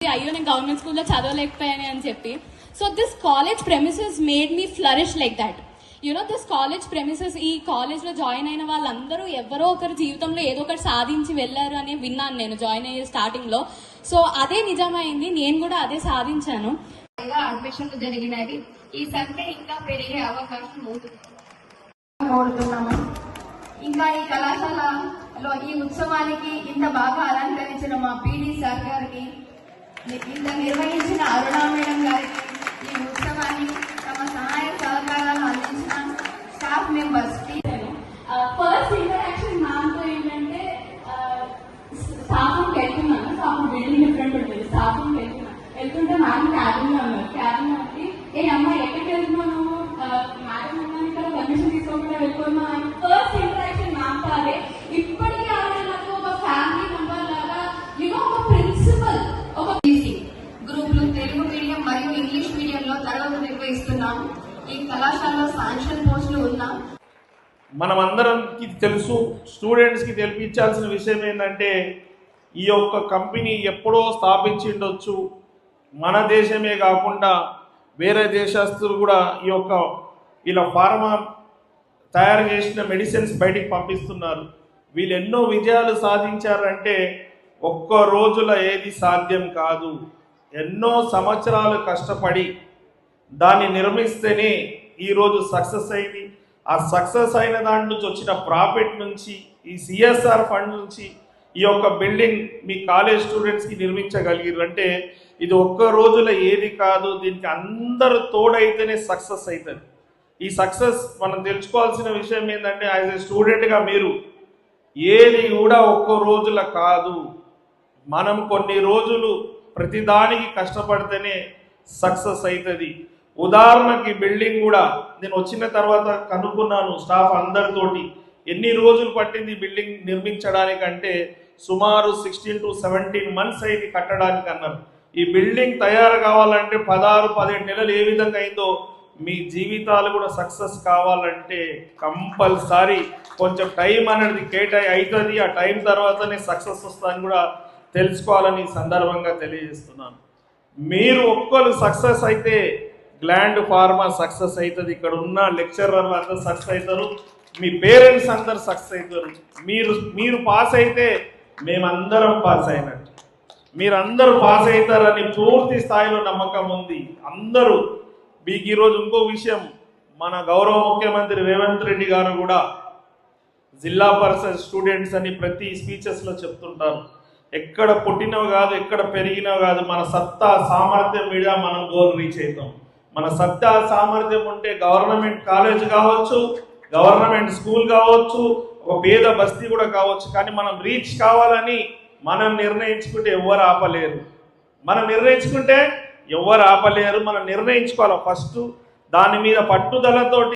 అయ్యో నేను గవర్నమెంట్ స్కూల్లో చదవలేకపోయాను అని చెప్పి so this college premises made me flourish like that you know this college premises ఈ కాలేజ్లో జాయిన్ అయిన వాళ్ళందరూ ఎవరో ఒకరి జీవితంలో ఏదో ఒకటి సాధించి వెళ్ళారు అని విన్నాను నేను జాయిన్ అయ్యే స్టార్టింగ్లో సో అదే నిజమైంది నేను కూడా అదే సాధించాను. ఇలా అడ్మిషన్లు జరిగినవి. ఈ సంఖ్య ఇంకా పెరిగే అవకాశం కోరుతున్నాము. ఇంకా ఈ కళాశాలలో ఈ ఉత్సవానికి ఇంత బాగా అలంకరించిన మా పీడీ సార్ గారికి నిర్వహించిన అరుణా మేడం గారికి ఈ ఉత్సవాన్ని తమ సహాయ సహకారాలు అందించిన స్టాఫ్ మెంబర్స్ ఫస్ట్ ఇంటరాక్షన్ మ్యామ్తో ఏంటంటే స్టాఫ్ వెళ్తున్నాను స్టాఫ్ బిల్డింగ్ డిఫరెంట్ ఉంటుంది స్టాఫ్ వెళ్తున్నాను వెళ్తుంటే మ్యామ్ క్యాబిన్ ఉన్నారు. క్యాబిన్ ఏ అమ్మాయి ఎక్కడికి వెళ్తున్నాను తరగతులు ఈ కళాశాలలో శాంక్షన్ పోస్టులు ఉన్నా మనమందరంకి తెలుసు స్టూడెంట్స్కి తెలిపించాల్సిన విషయం ఏంటంటే ఈ యొక్క కంపెనీ ఎప్పుడో స్థాపించిండొచ్చు. మన దేశమే కాకుండా వేరే దేశస్తులు కూడా ఈ యొక్క ఇలా ఫార్మా తయారు చేసిన మెడిసిన్స్ బయటికి పంపిస్తున్నారు. వీళ్ళు ఎన్నో విజయాలు సాధించారంటే ఒక్క రోజుల ఏది సాధ్యం కాదు. ఎన్నో సంవత్సరాలు కష్టపడి దాన్ని నిర్మిస్తేనే ఈరోజు సక్సెస్ అయింది. ఆ సక్సెస్ అయిన దాని నుంచి వచ్చిన ప్రాఫిట్ నుంచి ఈ సిఎస్ఆర్ ఫండ్ నుంచి ఈ యొక్క బిల్డింగ్ మీ కాలేజ్ స్టూడెంట్స్కి నిర్మించగలిగారు అంటే ఇది ఒక్క రోజుల ఏది కాదు దీనికి అందరూ తోడైతేనే సక్సెస్ అవుతుంది ఈ సక్సెస్ మనం తెలుసుకోవాల్సిన విషయం ఏంటంటే యాజ్ ఏ స్టూడెంట్గా మీరు ఏది కూడా ఒక్క రోజుల కాదు. మనం కొన్ని రోజులు ప్రతిదానికి కష్టపడితేనే సక్సెస్ అవుతుంది ఉదాహరణకి బిల్డింగ్ కూడా నేను వచ్చిన తర్వాత కనుక్కున్నాను స్టాఫ్ అందరితోటి. ఎన్ని రోజులు పట్టింది ఈ బిల్డింగ్ నిర్మించడానికంటే సుమారు సిక్స్టీన్ టు సెవెంటీన్ మంత్స్ అయింది కట్టడానికి అన్నారు. ఈ బిల్డింగ్ తయారు కావాలంటే పదహారు పదిహేడు నెలలు ఏ విధంగా అయిందో మీ జీవితాలు కూడా సక్సెస్ కావాలంటే కంపల్సరీ కొంచెం టైం అనేది కేటాయి అవుతుంది ఆ టైం తర్వాతనే సక్సెస్ వస్తుందని కూడా తెలుసుకోవాలని సందర్భంగా తెలియజేస్తున్నాను. మీరు ఒక్కరు సక్సెస్ అయితే గ్లాండ్ ఫార్మా సక్సెస్ అవుతుంది. ఇక్కడ ఉన్న లెక్చరర్లు అందరూ సక్సెస్ అవుతారు. మీ పేరెంట్స్ అందరు సక్సెస్ అవుతారు. మీరు మీరు పాస్ అయితే మేమందరం పాస్ అయినట్టు మీరందరూ పాస్ అవుతారని పూర్తి స్థాయిలో నమ్మకం ఉంది. అందరూ. మీకు ఈరోజు ఇంకో విషయం. మన గౌరవ ముఖ్యమంత్రి రేవంత్ రెడ్డి గారు కూడా జిల్లా పరిషత్ స్టూడెంట్స్ అని ప్రతి స్పీచెస్లో చెప్తుంటారు. ఎక్కడ పుట్టినవి కాదు ఎక్కడ పెరిగినవి కాదు మన సత్తా సామర్థ్యం మీద మనం గోల్ రీచ్ అవుతాం. మన సత్తా సామర్థ్యం ఉంటే గవర్నమెంట్ కాలేజ్ కావచ్చు గవర్నమెంట్ స్కూల్ కావచ్చు ఒక పేద బస్తీ కూడా కావచ్చు. కానీ మనం రీచ్ కావాలని మనం నిర్ణయించుకుంటే ఎవరు ఆపలేరు. మనం నిర్ణయించుకుంటే ఎవరు ఆపలేరు. మనం నిర్ణయించుకోవాలి ఫస్ట్. దాని మీద పట్టుదలతోటి